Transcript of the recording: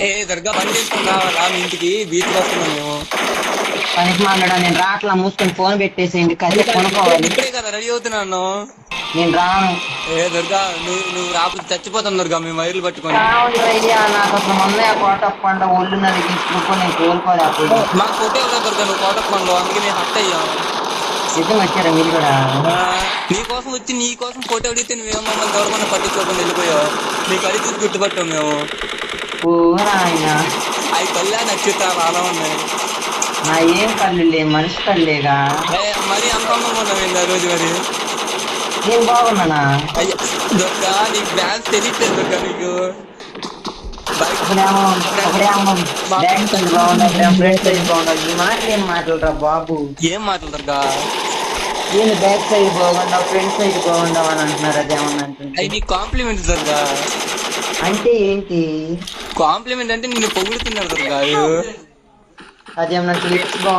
ఏ దర్గా తీసుకొని రావాలా మీ ఇంటికి బీచ్ వస్తున్నాం మేము పనికి మాట్లాడా నేను రాట్లా మూసుకొని ఫోన్ పెట్టేసేయండి కదే కొనుక్కోవాలి. ఇప్పుడే కదా రెడీ అవుతున్నాను నేను రాను. ఏ దుర్గా నువ్వు నువ్వు రాకపోతే చచ్చిపోతాం దుర్గా మేము వైర్లు పట్టుకొని. రావండి అయ్యా నాకు అసలు మొన్న కోట పంట ఒళ్ళు నది తీసుకుని నేను కోలుకోలేకపోయి మాకు ఫోటో ఇవ్వలేదు దుర్గా నువ్వు కోటప్పంలో అందుకే మేము హట్ అయ్యాం సిద్ధం వచ్చారా మీరు కూడా? ఆ, నీ కోసం వచ్చి నీ కోసం ఫోటో అడిగితే నువ్వేమో మమ్మల్ని గౌరవం పట్టించుకోకుండా వెళ్ళిపోయావు. నీ కళ్ళు చూసి గుర్తుపట్టాం మేము అవి కళ్ళ నక్షత్రాలు అలా ఉన్నాయి. నా ఏం కళ్ళు లే మనిషి కళ్ళేగా ఏ, మరి అంత అందంగా ఆ రోజు మరి? నేను బాగున్నానా? అయ్యా దుర్గా నీకు డాన్స్ తెలియట్లేదు దుర్గా నీకు. మాటలురా బాబు ఏం మాటలు దుర్గా నేను బ్యాక్ సైడ్ బాగుండవు ఫ్రంట్ సైడ్ బాగుండవు అని అంటున్నారు అదేమన్నా అవి నీకు కాంప్లిమెంట్ దుర్గా అంటే ఏంటి? కాంప్లిమెంట్ అంటే నిన్ను పొగుడుతున్నారు దుర్గా అదేమన్నా క్లిప్స్ బాగుంది?